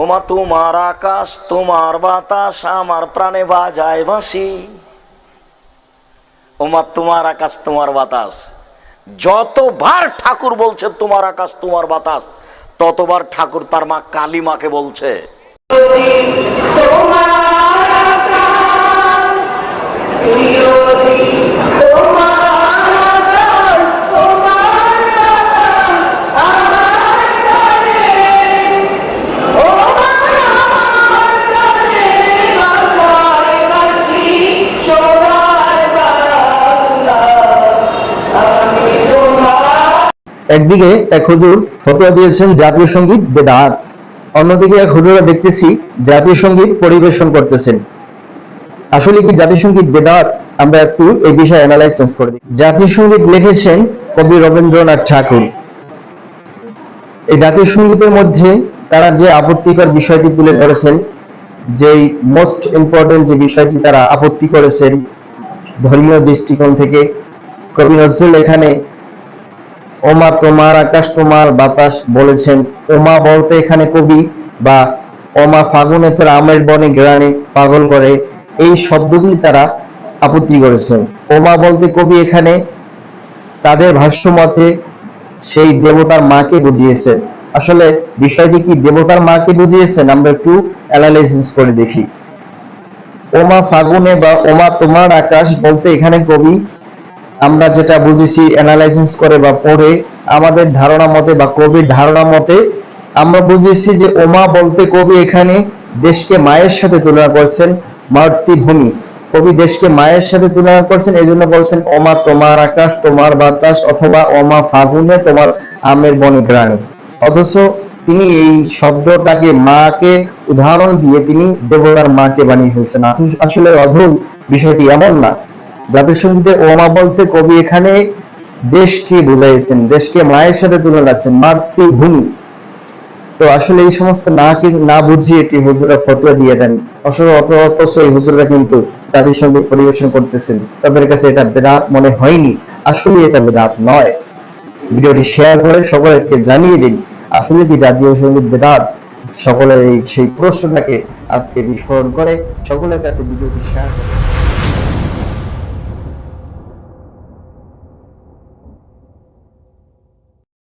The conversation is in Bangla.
ওমা তোমার আকাশ, তোমার বাতাস, আমার প্রাণে বাজায় বাঁশি। ওমা তোমার আকাশ, তোমার বাতাস। যতবার ঠাকুর বলছে তোমার আকাশ, তোমার বাতাস, ততবার ঠাকুর তার মা কালী মাকে বলছে একদিকে এক হুজুর ফতোয়া দিয়েছেন জাতীয় সংগীত বেদাত, অন্যদিকে এক হুজুরা দেখতেছি জাতীয় সংগীত পরিবেশন করতেছেন। আসলে কি জাতীয় সংগীত বেদাত? আমরা একটু এই বিষয়ে অ্যানালাইসিস করে দিই জাতীয় সংগীত লিখেছেন কবি রবীন্দ্রনাথ ঠাকুর। এই জাতীয় সঙ্গীতের মধ্যে তারা যে আপত্তিকর বিষয়টি তুলে ধরেছেন, যেই মোস্ট ইম্পর্টেন্ট যে বিষয়টি তারা আপত্তি করেছেন ধর্মীয় দৃষ্টিকোণ থেকে, কবি নজরুল এখানে ওমা তোমার আকাশ, তোমার বাতাস বলেছেন। ওমা বলতে এখানে কবি বা ওমা ফাগুনে তোর আমের বনে গ্রানে পাগল করে। এই শব্দগুলি তারা আপত্তি করেছেন। ওমা বলতে কবি এখানে তাদের ভাষ্য মতে সেই দেবতার মাকে বুঝিয়েছেন। আসলে বিষয়টি কি দেবতার মাকে বুঝিয়েছেন? আমরা একটু অ্যানালাইসিস করে দেখি। ওমা ফাগুনে বা ওমা তোমার আকাশ বলতে এখানে কবি আমরা যেটা বুঝেছি অ্যানালাইসিস করে বা পড়ে, আমাদের ধারণা মতে বা কবির ধারণা মতে, আমরা বুঝেছি যে ওমা বলতে কবি এখানে দেশকে মায়ের সাথে তুলনা করছেন, মাতৃভূমি। কবি দেশকে মায়ের সাথে তুলনা করছেন এই জন্য বলছেন, ওমা তোমার আকাশ, তোমার বাতাস, অথবা ওমা ফাগুনে, তোমার আমের বনে গ্রাণে অথচ তিনি এই শব্দটাকে মাকে উদাহরণ দিয়ে তিনি দেবতার মাকে বানিয়ে ফেলছেন। আসলে অধম বিষয়টি এমন না। সঙ্গীতে ওমা বলতে কবি এখানে দেশকে বুঝাইছেন দেশকে মায়ের সাথে তুলে রাখছেন মাতৃভূমি তো আসলে এই সমস্ত না কি না বুঝিয়ে এটি হুজুরা ফতোয়া দিয়ে দেন। আসলে অত অথচ এই হুজুরা কিন্তু সংগীত পরিবেশন করতেছেন। তাদের কাছে এটা বেদাত মনে হয়নি। আসলে এটা বেদাত নয়। ভিডিওটি শেয়ার করে সকলকে জানিয়ে দিন, আসলে কি জাতীয় সংগীত বেদাত? সকলের এই সেই প্রশ্নটাকে আজকে বিস্ফোরণ করে, সকলের কাছে ভিডিওটি শেয়ার করে।